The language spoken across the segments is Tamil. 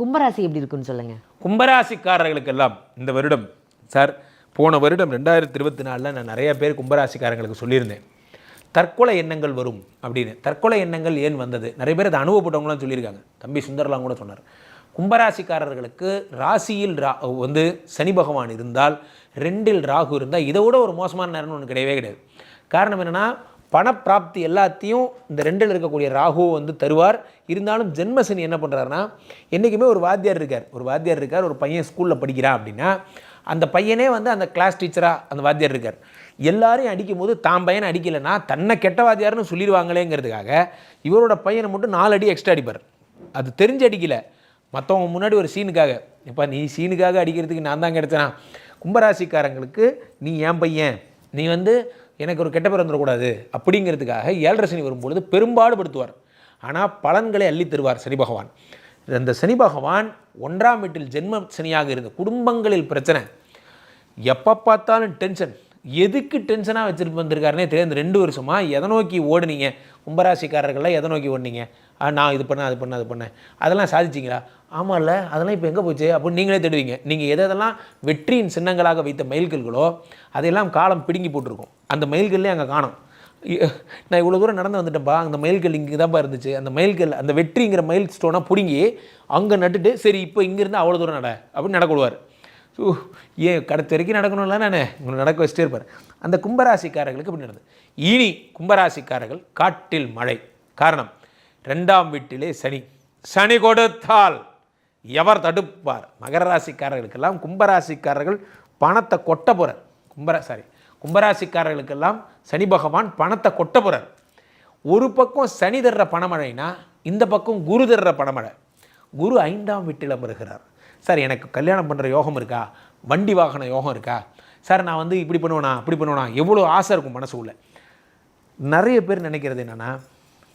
கும்பராசி எப்படி இருக்குன்னு சொல்லுங்க. கும்பராசிக்காரர்களுக்கெல்லாம் இந்த வருடம் சார் போன வருடம் ரெண்டாயிரத்தி இருபத்தி நாலில் நான் நிறைய பேர் கும்பராசிக்காரங்களுக்கு சொல்லியிருந்தேன். தற்கொலை எண்ணங்கள் வரும் அப்படின்னு. தற்கொலை எண்ணங்கள் ஏன் வந்தது? நிறைய பேர் அதை அனுபவப்பட்டவங்களாம் சொல்லியிருக்காங்க. தம்பி சுந்தர்லாம் கூட சொன்னார். கும்பராசிக்காரர்களுக்கு ராசியில் ரா வந்து சனி பகவான் இருந்தால் ரெண்டில் ராகு இருந்தால் இதை விட ஒரு மோசமான நேரம்னு ஒன்று கிடையவே கிடையாது. காரணம் என்னென்னா பணப்பிராப்தி எல்லாத்தையும் இந்த ரெண்டில் இருக்கக்கூடிய ராகு வந்து தருவார். இருந்தாலும் ஜென்மசனி என்ன பண்ணுறாருன்னா என்றைக்குமே ஒரு வாத்தியார் இருக்கார். ஒரு வாத்தியார் இருக்கார் ஒரு பையன் ஸ்கூலில் படிக்கிறான் அப்படின்னா அந்த பையனே வந்து அந்த கிளாஸ் டீச்சராக அந்த வாத்தியார் இருக்கார். எல்லாரையும் அடிக்கும் போது தான் பையனை அடிக்கலைன்னா தன்னை கெட்ட வாத்தியார்னு சொல்லிடுவாங்களேங்கிறதுக்காக இவரோட பையனை மட்டும் நாலு அடி எக்ஸ்ட்ரா அடிப்பார். அது தெரிஞ்சு அடிக்கல. மற்றவங்க முன்னாடி ஒரு சீனுக்காக இப்போ நீ சீனுக்காக அடிக்கிறதுக்கு நான் தான் கிடச்சேனா? கும்பராசிக்காரங்களுக்கு நீ என் பையன். நீ வந்து எனக்கு ஒரு கெட்ட பேர் வந்துடக்கூடாது அப்படிங்கிறதுக்காக ஏழரை சனி வரும்பொழுது பெரும்பாடுபடுத்துவார். ஆனால் பலன்களை அள்ளி தருவார் சனி பகவான். அந்த சனி பகவான் ஒன்றாம் வீட்டில் ஜென்ம சனியாக இருந்த குடும்பங்களில் பிரச்சனை. எப்போ பார்த்தாலும் டென்ஷன். எதுக்கு டென்ஷனாக வச்சுட்டு வந்திருக்காருனே தெரியாது. இந்த ரெண்டு வருஷமாக எதை நோக்கி ஓடுனீங்க? கும்பராசிக்காரர்கள்லாம் எதை நோக்கி ஓடுனீங்க? நான் இது பண்ணேன் அது பண்ணேன் அது பண்ணேன். அதெல்லாம் சாதிச்சிங்களா? ஆமாம்ல அதெல்லாம் இப்போ எங்கே போச்சு? அப்படின்னு நீங்களே தேடுவீங்க. நீங்கள் எது எதெல்லாம் வெற்றியின் சின்னங்களாக வைத்த மயில்கல்களோ அதையெல்லாம் காலம் பிடுங்கி போட்டிருக்கும். அந்த மயில்கல்லே அங்கே காணும். நான் இவ்வளோ தூரம் நடந்து வந்துட்டேன்ப்பா அந்த மயில்கல் இங்கே தான்ப்பா இருந்துச்சு. அந்த மயில்கல் அந்த வெற்றிங்கிற மயில் ஸ்டோனை பிடுங்கி அங்கே நட்டுட்டு சரி இப்போ இங்கேருந்து அவ்வளோ தூரம் நட அப்படின்னு நடக்கடுவார் ஸோ ஏன் கடைசி வரைக்கும் நடக்கணும்ல நான்? உங்களை நடக்க வச்சுட்டே இருப்பார். அந்த கும்பராசிக்காரர்களுக்கு இப்படி நடந்தது. இனி கும்பராசிக்காரர்கள் காட்டில் மழை. காரணம் ரெண்டாம் வீட்டிலே சனி. சனி கொடுத்தால் எவர் தடுப்பார்? மகர ராசிக்காரர்களுக்கெல்லாம் கும்பராசிக்காரர்கள் பணத்தை கொட்ட போகிறார் கும்பரா சாரி கும்பராசிக்காரர்களுக்கெல்லாம் சனி பகவான் பணத்தை கொட்ட போகிறார் ஒரு பக்கம் சனி தர்ற பணமழைனா இந்த பக்கம் குரு தர்ற பணமழை. குரு ஐந்தாம் வீட்டில் அமருகிறார். சார் எனக்கு கல்யாணம் பண்ணுற யோகம் இருக்கா? வண்டி வாகன யோகம் இருக்கா? சார் நான் வந்து இப்படி பண்ணுவேனா அப்படி பண்ணுவேனா? எவ்வளோ ஆசை இருக்கும் மனசுக்குள்ள. நிறைய பேர் நினைக்கிறது என்னென்னா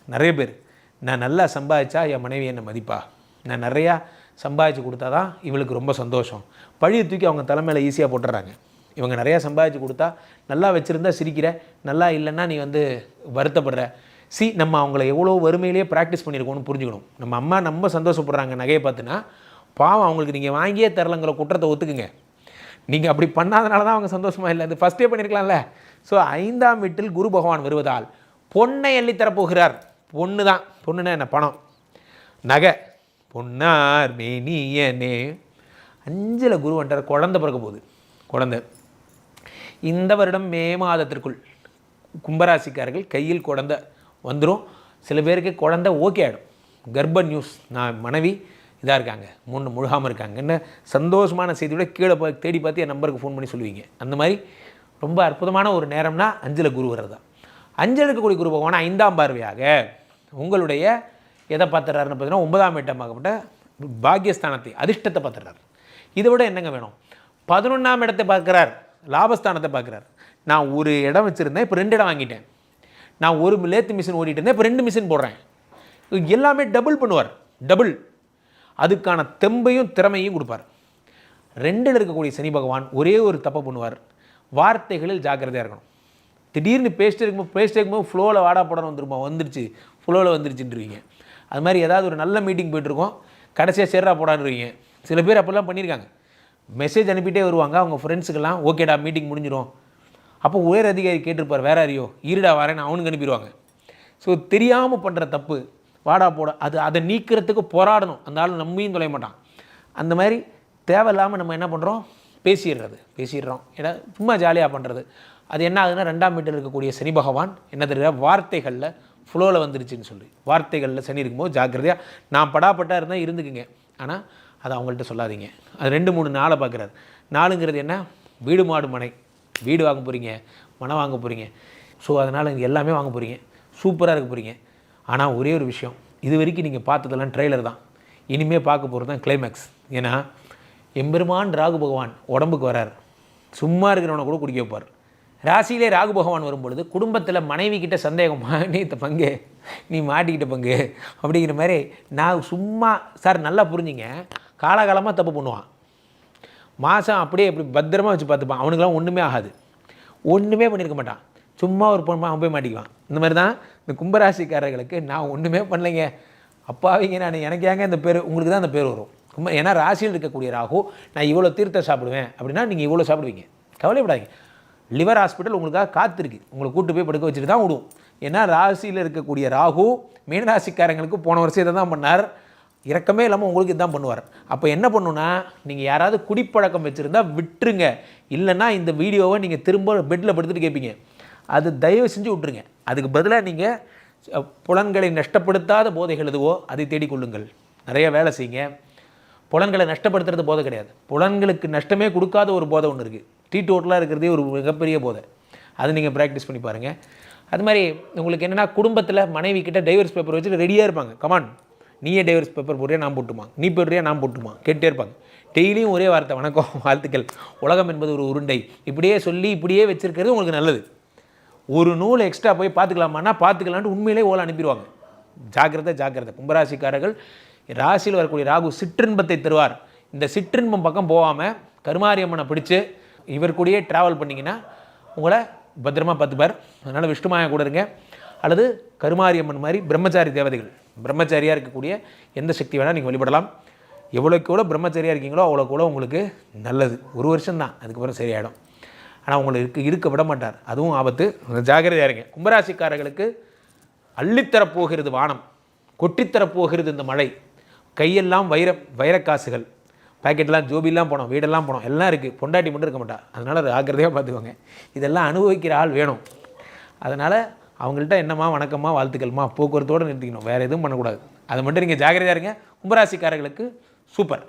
நிறைய பேர் நான் நல்லா சம்பாதிச்சா என் மனைவி என்னை மதிப்பா? நான் நிறையா சம்பாதிச்சு கொடுத்தா தான் இவளுக்கு ரொம்ப சந்தோஷம். பழியை தூக்கி அவங்க தலைமையில் ஈஸியாக போட்டுறாங்க. இவங்க நிறையா சம்பாதிச்சு கொடுத்தா நல்லா வச்சுருந்தா சிரிக்கிற நல்லா இல்லைன்னா நீ வந்து வருத்தப்படுற. சி நம்ம அவங்கள எவ்வளோ வறுமையிலேயே ப்ராக்டிஸ் பண்ணியிருக்கோம்னு புரிஞ்சுக்கணும். நம்ம அம்மா நம்ம சந்தோஷப்படுறாங்க நகையை பார்த்துன்னா பாவம் அவங்களுக்கு நீங்கள் வாங்கியே தரலங்கிற குற்றத்தை ஒத்துக்குங்க. நீங்கள் அப்படி பண்ணாதனால தான் அவங்க சந்தோஷமாக இல்லை. அது ஃபஸ்ட்டே பண்ணியிருக்கலாம்ல. ஸோ ஐந்தாம் வீட்டில் குரு பகவான் வருவதால் பொன்னை அள்ளி தரப்போகிறார் பொண்ணு தான். பொண்ணுன்னா என்ன? பணம். நகை. பொன்னார் மேனியனே அஞ்சில் குரு வந்துட்டார் குழந்த பிறக்க போகுது. குழந்த. இந்த வருடம் மே மாதத்திற்குள் கும்பராசிக்காரர்கள் கையில் குழந்த வந்துடும் சில பேருக்கு குழந்த ஓகே ஆகிடும் கர்ப்ப நியூஸ் நான் மனைவி இதாக இருக்காங்க. முன்னு முழுகாமல் இருக்காங்க. என்ன? சந்தோஷமான செய்தியோட கீழே போய் தேடி பார்த்து என் நம்பருக்கு ஃபோன் பண்ணி சொல்லுவீங்க. அந்த மாதிரி ரொம்ப அற்புதமான ஒரு நேரம்னா அஞ்சில் குரு வர்றது தான் அஞ்சல் இருக்கக்கூடிய குரு பகவான் ஐந்தாம் பார்வையாக உங்களுடைய எதை பார்த்துறாருன்னு பார்த்தீங்கன்னா ஒன்பதாம் இடமாகப்பட்ட பாக்கியஸ்தானத்தை அதிர்ஷ்டத்தை பார்த்துறாரு. இதை விட என்னங்க வேணும்? பதினொன்றாம் இடத்தை பார்க்குறார் லாபஸ்தானத்தை பார்க்குறார். நான் ஒரு இடம் வச்சுருந்தேன் இப்போ ரெண்டு இடம் வாங்கிட்டேன். நான் ஒரு லேத்து மிஷின் ஓடிட்டு இருந்தேன் இப்போ ரெண்டு மிஷின் போடுறேன். எல்லாமே டபுள் பண்ணுவார் டபுள் அதுக்கான தெம்பையும் திறமையும் கொடுப்பார். ரெண்டில் இருக்கக்கூடிய சனி பகவான் ஒரே ஒரு தப்பு பண்ணுவார். வார்த்தைகளில் ஜாக்கிரதையாக இருக்கணும். திடீர்னு பேசிட்டு இருக்கும்போது பேசிட்டு இருக்கும்போது ஃப்ளோவில் வாடா போடணும் வந்துருமா? வந்துருச்சு. ஃப்ளோவில் வந்துருச்சுன்றீங்க. அது மாதிரி ஏதாவது ஒரு நல்ல மீட்டிங் போயிட்டுருக்கோம். கடைசியாக சேர்றா போடான்றீங்க. சில பேர் அப்போல்லாம் பண்ணியிருக்காங்க. மெசேஜ் அனுப்பிட்டே வருவாங்க. அவங்க ஃப்ரெண்ட்ஸுக்கெல்லாம் ஓகேடா மீட்டிங் முடிஞ்சிடும் அப்போ உயர் அதிகாரி கேட்டிருப்பார் வேற யாரையோ? ஈரடா வரேன்னு அவனுக்கு அனுப்பிடுவாங்க. ஸோ தெரியாமல் பண்ணுற தப்பு. வாடா போட. அது அதை நீக்கிறதுக்கு போராடணும். அந்த ஆள் நம்பியும் தொலைய மாட்டான். அந்த மாதிரி தேவையில்லாமல் நம்ம என்ன பண்ணுறோம் பேசிடுறது. பேசிடுறோம். ஏன்னா சும்மா ஜாலியாக பண்ணுறது அது என்ன ஆகுதுன்னா ரெண்டாம் வீட்டில் இருக்கக்கூடிய சனி பகவான் என்ன தெரியுதா வார்த்தைகளில் ஃப்ளோவில் வந்துருச்சுன்னு சொல்லி. வார்த்தைகளில் சனி இருக்கும்போது ஜாக்கிரதையாக நான் படாப்பட்டா இருந்தால் இருந்துக்குங்க. ஆனால் அதை அவங்கள்ட்ட சொல்லாதீங்க. அது ரெண்டு மூணு நாளை பார்க்குறாரு நாளுங்கிறது என்ன? வீடு மாடு மனை. வீடு வாங்க போகிறீங்க மனை வாங்க போகிறீங்க ஸோ அதனால் இங்கே எல்லாமே வாங்க போகிறீங்க சூப்பராக இருக்க போகிறீங்க ஆனால் ஒரே ஒரு விஷயம். இது வரைக்கும் நீங்கள் பார்த்ததெல்லாம் ட்ரெய்லர் தான். இனிமேல் பார்க்க போகிறது தான் கிளைமேக்ஸ் ஏன்னா எம்பெருமான் ராகு பகவான் உடம்புக்கு வரார். சும்மா இருக்கிறவனை கூட குடிக்க வைப்பார். ராசியிலே ராகு பகவான் வரும்பொழுது குடும்பத்தில் மனைவி கிட்ட சந்தேகமா நீ இந்த பங்கு நீ மாட்டிக்கிட்ட பங்கு அப்படிங்கிற மாதிரி நான் சும்மா சார் நல்லா புரிஞ்சுங்க. காலகாலமாக தப்பு பண்ணுவான். மாதம் அப்படியே இப்படி பத்திரமா வச்சு பார்த்துப்பான். அவனுக்கெல்லாம் ஒன்றுமே ஆகாது. ஒன்றுமே பண்ணியிருக்க மாட்டான். சும்மா ஒரு பொண்ணு அவன் போய் மாட்டிக்குவான். இந்த மாதிரி தான் இந்த கும்பராசிக்காரர்களுக்கு நான் ஒன்றுமே பண்ணலைங்க. அப்பாவிங்க நான் எனக்கு ஏங்க இந்த பேர்? உங்களுக்கு தான் இந்த பேர் வரும். கும்ப ஏன்னா ராசியில் இருக்கக்கூடிய ராகு நான் இவ்வளோ தீர்த்தம் சாப்பிடுவேன். அப்படின்னா நீங்கள் இவ்வளோ சாப்பிடுவீங்க. கவலைப்படாதீங்க. லிவர் ஹாஸ்பிட்டல் உங்களுக்காக காத்திருக்கு. உங்களை கூட்டு போய் படுக்க வச்சுட்டு தான் விடும் ஏன்னா ராசியில் இருக்கக்கூடிய ராகு மீனராசிக்காரங்களுக்கு போன வருஷம் இதை தான் பண்ணார். இறக்கமே இல்லாமல் உங்களுக்கு இதான் பண்ணுவார். அப்போ என்ன பண்ணுன்னா நீங்கள் யாராவது குடிப்பழக்கம் வச்சுருந்தா விட்டுருங்க. இல்லைன்னா இந்த வீடியோவை நீங்கள் திரும்ப பெட்டில் படுத்துட்டு கேட்பீங்க அது தயவு செஞ்சு விட்டுருங்க. அதுக்கு பதிலாக நீங்கள் புலன்களை நஷ்டப்படுத்தாத போதைகள் எதுவோ அதை தேடிக்கொள்ளுங்கள் நிறைய வேலை செய்யுங்க. புலன்களை நஷ்டப்படுத்துறது போதை கிடையாது. புலன்களுக்கு நஷ்டமே கொடுக்காத ஒரு போதை ஒன்று இருக்குது டீ டோட்டலாக இருக்கிறதே ஒரு மிகப்பெரிய போதை. அது நீங்கள் ப்ராக்டிஸ் பண்ணி பாருங்கள் அது மாதிரி உங்களுக்கு என்னென்னா குடும்பத்தில் மனைவி கிட்ட டைவர்ஸ் பேப்பர் வச்சுட்டு ரெடியாக இருப்பாங்க. கமான் நீயே டைவர்ஸ் பேப்பர் போடுறியா நான் போட்டுமா? நீ போடுறியா நான் போட்டுமா? கேட்டே இருப்பாங்க. டெய்லியும் ஒரே வார்த்தை வணக்கம் வாழ்த்துக்கள். உலகம் என்பது ஒரு உருண்டை. இப்படியே சொல்லி இப்படியே வச்சுருக்கிறது உங்களுக்கு நல்லது. ஒரு நூல் எக்ஸ்ட்ரா போய் பார்த்துக்கலாமான்னா பார்த்துக்கலான்ட்டு உண்மையிலே ஓலை அனுப்பிடுவாங்க. ஜாக்கிரதை ஜாக்கிரதை. கும்பராசிக்காரர்கள் ராசியில் வரக்கூடிய ராகு சிற்றின்பத்தை தருவார். இந்த சிற்றின்பம் பக்கம் போகாமல் கருமாரியம்மனை பிடிச்சி இவர் கூடயே ட்ராவல் பண்ணிங்கன்னா உங்களை பத்திரமா பார்த்துப்பார். அதனால் விஷ்ணுமாயா கூட இருங்க அல்லது கருமாரியம்மன் மாதிரி பிரம்மச்சாரி தேவதைகள். பிரம்மச்சாரியாக இருக்கக்கூடிய எந்த சக்தி வேணால் நீங்கள் வழிபடலாம். எவ்வளோக்கு எவ்வளோ பிரம்மச்சரியாக இருக்கீங்களோ அவ்வளோக்கு எவ்வளோ உங்களுக்கு நல்லது. ஒரு வருஷம்தான் அதுக்கப்புறம் சரியாயிடும். ஆனால் உங்களை இருக்க இருக்க விட மாட்டார். அதுவும் ஆபத்து. ஜாகிரதையாக இருங்க. கும்பராசிக்காரர்களுக்கு அள்ளித்தரப்போகிறது வானம். கொட்டித்தரப்போகிறது இந்த மழை. கையெல்லாம் வைர வைரக்காசுகள். பாக்கெட்லாம் ஜோபிலாம் போனோம் வீடெல்லாம் போனோம் எல்லாம் இருக்குது பொண்டாட்டி மட்டும் இருக்க மாட்டா. அதனால் ஜாக்கிரதையாக பார்த்துக்கோங்க. இதெல்லாம் அனுபவிக்கிற ஆள் வேணும். அதனால் அவங்கள்ட்ட என்னம்மா வணக்கம்மா வாழ்த்துக்கள்மா போக்குவரத்தோடு நிறுத்திக்கணும். வேறு எதுவும் பண்ணக்கூடாது. அதை மட்டும் நீங்கள் ஜாக்கிரதையாக இருங்க. கும்பராசிக்காரர்களுக்கு சூப்பர்.